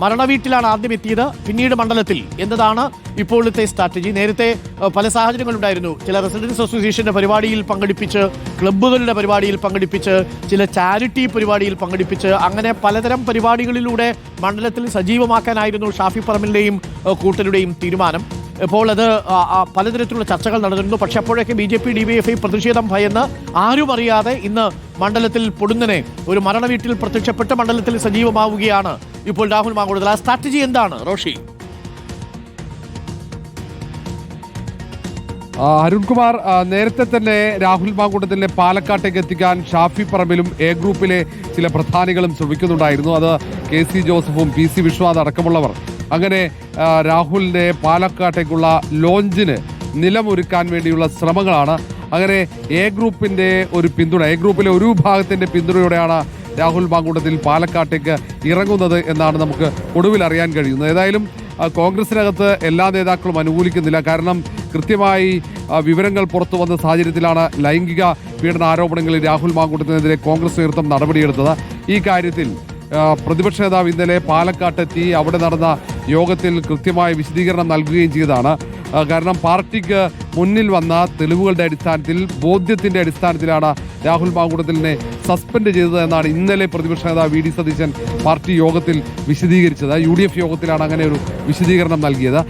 മരണവീട്ടിലാണ് ആദ്യം എത്തിയത്. പിന്നീട് മണ്ഡലത്തിൽ എന്നതാണ് ഇപ്പോഴത്തെ സ്ട്രാറ്റജി. നേരത്തെ പല സാഹചര്യങ്ങളുണ്ടായിരുന്നു. ചില റെസിഡൻസ് അസോസിയേഷന്റെ പരിപാടിയിൽ പങ്കെടുപ്പിച്ച് ക്ലബ്ബുകളുടെ പരിപാടിയിൽ പങ്കെടുപ്പിച്ച് ചില ചാരിറ്റി പരിപാടിയിൽ പങ്കെടുപ്പിച്ച് അങ്ങനെ പലതരം പരിപാടികളിലൂടെ മണ്ഡലത്തിൽ സജീവമാക്കാനായിരുന്നു ഷാഫി പറമ്പിന്റെയും കൂട്ടരുടെയും തീരുമാനം. ഇപ്പോൾ അത് പലതരത്തിലുള്ള ചർച്ചകൾ നടന്നിരുന്നു. പക്ഷെ അപ്പോഴൊക്കെ B J P D Y F I പ്രതിഷേധം ഭയന്ന് ആരും അറിയാതെ ഇന്ന് മണ്ഡലത്തിൽ പൊടുന്നനെ ഒരു മരണവീട്ടിൽ പ്രത്യക്ഷപ്പെട്ട് മണ്ഡലത്തിൽ സജീവമാവുകയാണ് ഇപ്പോൾ രാഹുൽ മാങ്കുടുതൽ ആ സ്ട്രാറ്റജി എന്താണ് റോഷി? അരുൺകുമാർ നേരത്തെ തന്നെ രാഹുൽ മാങ്കൂട്ടത്തിലെ പാലക്കാട്ടേക്ക് എത്തിക്കാൻ ഷാഫി പറമ്പിലും എ ഗ്രൂപ്പിലെ ചില പ്രധാനികളും ശ്രമിക്കുന്നുണ്ടായിരുന്നു. അത് കെ സി ജോസഫും പി സി വിശ്വനാഥ് അടക്കമുള്ളവർ. അങ്ങനെ രാഹുലിന്റെ പാലക്കാട്ടേക്കുള്ള ലോഞ്ചിന് നിലമൊരുക്കാൻ വേണ്ടിയുള്ള ശ്രമങ്ങളാണ്. അങ്ങനെ എ ഗ്രൂപ്പിന്റെ ഒരു പിന്തുണ എ ഗ്രൂപ്പിലെ ഒരു വിഭാഗത്തിന്റെ പിന്തുണയോടെയാണ് രാഹുൽ മാങ്കൂട്ടത്തിൽ പാലക്കാട്ടേക്ക് ഇറങ്ങുന്നത് എന്നാണ് നമുക്ക് ഒടുവിൽ അറിയാൻ കഴിയുന്നത്. ഏതായാലും കോൺഗ്രസിനകത്ത് എല്ലാ നേതാക്കളും അനുകൂലിക്കുന്നില്ല. കാരണം കൃത്യമായി വിവരങ്ങൾ പുറത്തു വന്ന സാഹചര്യത്തിലാണ് ലൈംഗിക പീഡന ആരോപണങ്ങളിൽ രാഹുൽ മാങ്കൂട്ടത്തിനെതിരെ കോൺഗ്രസ് നേതൃത്വം നടപടിയെടുത്തത്. ഈ കാര്യത്തിൽ പ്രതിപക്ഷ നേതാവ് ഇന്നലെ പാലക്കാട്ടെത്തി. അവിടെ നടന്ന യോഗത്തിൽ കൃത്യമായ വിശദീകരണം നൽകുകയും ചെയ്തതാണ്. കാരണം പാർട്ടിക്ക് മുന്നിൽ വന്ന തെളിവുകളുടെ അടിസ്ഥാനത്തിൽ ബോധ്യത്തിന്റെ അടിസ്ഥാനത്തിലാണ് രാഹുൽ മാങ്കൂട്ടത്തിലിനെ സസ്പെൻഡ് ചെയ്തത് എന്നാണ് ഇന്നലെ പ്രതിപക്ഷ നേതാവ് വി ഡി സതീശൻ പാർട്ടി യോഗത്തിൽ വിശദീകരിച്ചത്. യു യോഗത്തിലാണ് അങ്ങനെ ഒരു വിശദീകരണം നൽകിയത്.